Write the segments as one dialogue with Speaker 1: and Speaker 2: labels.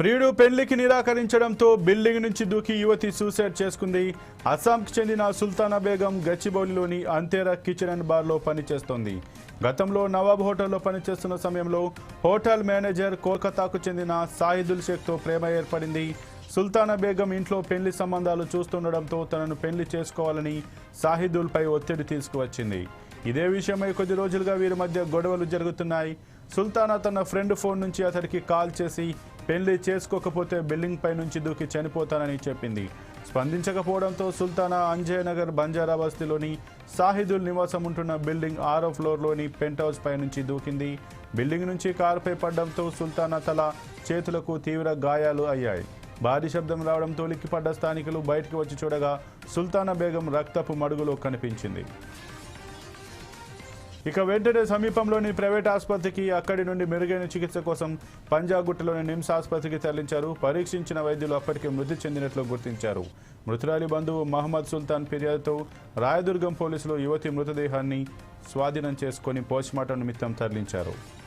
Speaker 1: ప్రియుడు పెళ్ళికి నిరాకరించడంతో బిల్డింగ్ నుంచి దూకి యువతి సూసైడ్ చేసుకుంది. అస్సాంకి చెందిన సుల్తానా బేగం గచ్చిబౌలిలోని అంతేరా కిచెన్ అండ్ బార్లో పనిచేస్తోంది. గతంలో నవాబ్ హోటల్లో పనిచేస్తున్న సమయంలో హోటల్ మేనేజర్ కోల్కతాకు చెందిన సాహిదుల్ షేఖ్తో ప్రేమ ఏర్పడింది. సుల్తానా బేగం ఇంట్లో పెళ్ళి సంబంధాలు చూస్తుండడంతో తనను పెళ్ళి చేసుకోవాలని సాహిదుల్పై ఒత్తిడి తీసుకువచ్చింది. ఇదే విషయమై కొద్ది రోజులుగా వీరి మధ్య గొడవలు జరుగుతున్నాయి. సుల్తానా తన ఫ్రెండ్ ఫోన్ నుంచి అతడికి కాల్ చేసి పెళ్ళి చేసుకోకపోతే బిల్డింగ్ పై నుంచి దూకి చనిపోతానని చెప్పింది. స్పందించకపోవడంతో సుల్తానా అంజయ్ నగర్ బంజారా బస్తీలోని సాహిదుల్ నివాసం ఉంటున్న బిల్డింగ్ ఆరో ఫ్లోర్లోని పెంట్ హౌస్ పై నుంచి దూకింది. బిల్డింగ్ నుంచి కారుపై పడడంతో సుల్తానా తల చేతులకు తీవ్ర గాయాలు అయ్యాయి. భారీ శబ్దం రావడంతో లిక్కిపడ్డ స్థానికులు బయటికి వచ్చి చూడగా సుల్తానా బేగం రక్తపు మడుగులో కనిపించింది. ఇక వెంటనే సమీపంలోని ప్రైవేట్ ఆసుపత్రికి అక్కడి నుండి మెరుగైన చికిత్స కోసం పంజాగుట్టలోని నిమ్స్ ఆసుపత్రికి తరలించారు. పరీక్షించిన వైద్యులు అప్పటికే మృతి చెందినట్లు గుర్తించారు. మృతురాలి బంధువు మహమ్మద్ సుల్తాన్ ఫిర్యాదుతో రాయదుర్గం పోలీసులు యువతి మృతదేహాన్ని స్వాధీనం చేసుకుని పోస్ట్మార్టం నిమిత్తం తరలించారు.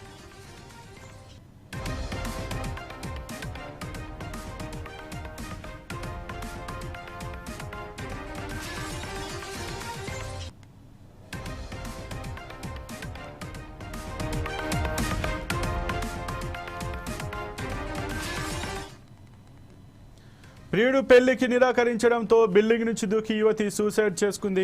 Speaker 1: ప్రియుడు పెళ్ళికి నిరాకరించడంతో బిల్డింగ్ నుంచి దూకి యువతి సూసైడ్ చేసుకుంది.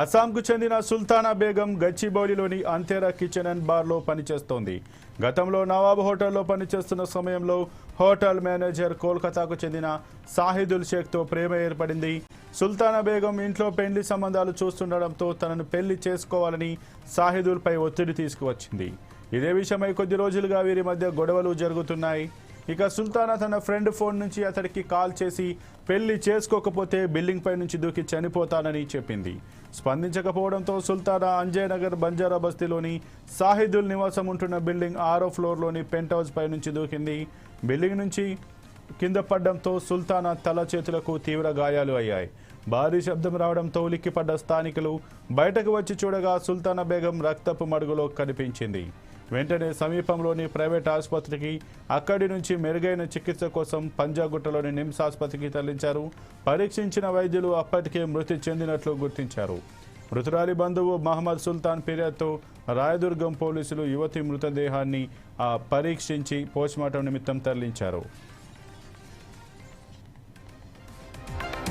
Speaker 1: అస్సాంకు చెందిన సుల్తానా బేగం గచ్చిబౌలిలోని అంతేరా కిచెన్ అండ్ బార్లో పనిచేస్తోంది. గతంలో నవాబ్ హోటల్లో పనిచేస్తున్న సమయంలో హోటల్ మేనేజర్ కోల్కతాకు చెందిన సాహిదుల్ షేక్తో ప్రేమ ఏర్పడింది. సుల్తానా బేగం ఇంట్లో పెళ్ళి సంబంధాలు చూస్తుండడంతో తనను పెళ్ళి చేసుకోవాలని సాహిదుల్పై ఒత్తిడి తీసుకువచ్చింది. ఇదే విషయమై కొద్ది రోజులుగా వీరి మధ్య గొడవలు జరుగుతున్నాయి. ఇక సుల్తానా తన ఫ్రెండ్ ఫోన్ నుంచి అతడికి కాల్ చేసి పెళ్ళి చేసుకోకపోతే బిల్డింగ్ పై నుంచి దూకి చనిపోతానని చెప్పింది. స్పందించకపోవడంతో సుల్తానా అంజయ్ నగర్ బంజారా బస్తీలోని సాహిదుల్ నివాసం ఉంటున్న బిల్డింగ్ ఆరో ఫ్లోర్లోని పెంట్ హౌస్ పై నుంచి దూకింది. బిల్డింగ్ నుంచి కింద పడడంతో సుల్తానా తల చేతులకు తీవ్ర గాయాలు అయ్యాయి. భారీ శబ్దం రావడంతో ఉలిక్కిపడ్డ స్థానికులు బయటకు వచ్చి చూడగా సుల్తానా బేగం రక్తపు మడుగులో కనిపించింది. వెంటనే సమీపంలోని ప్రైవేట్ ఆసుపత్రికి అక్కడి నుంచి మెరుగైన చికిత్స కోసం పంజాగుట్టలోని నిమ్స్ ఆసుపత్రికి తరలించారు. పరీక్షించిన వైద్యులు అప్పటికే మృతి చెందినట్లు గుర్తించారు. మృతురాలి బంధువు మహమ్మద్ సుల్తాన్ ఫిర్యాదుతో రాయదుర్గం పోలీసులు యువతి మృతదేహాన్ని ఆ, పరీక్షించి పోస్ట్మార్టం నిమిత్తం తరలించారు.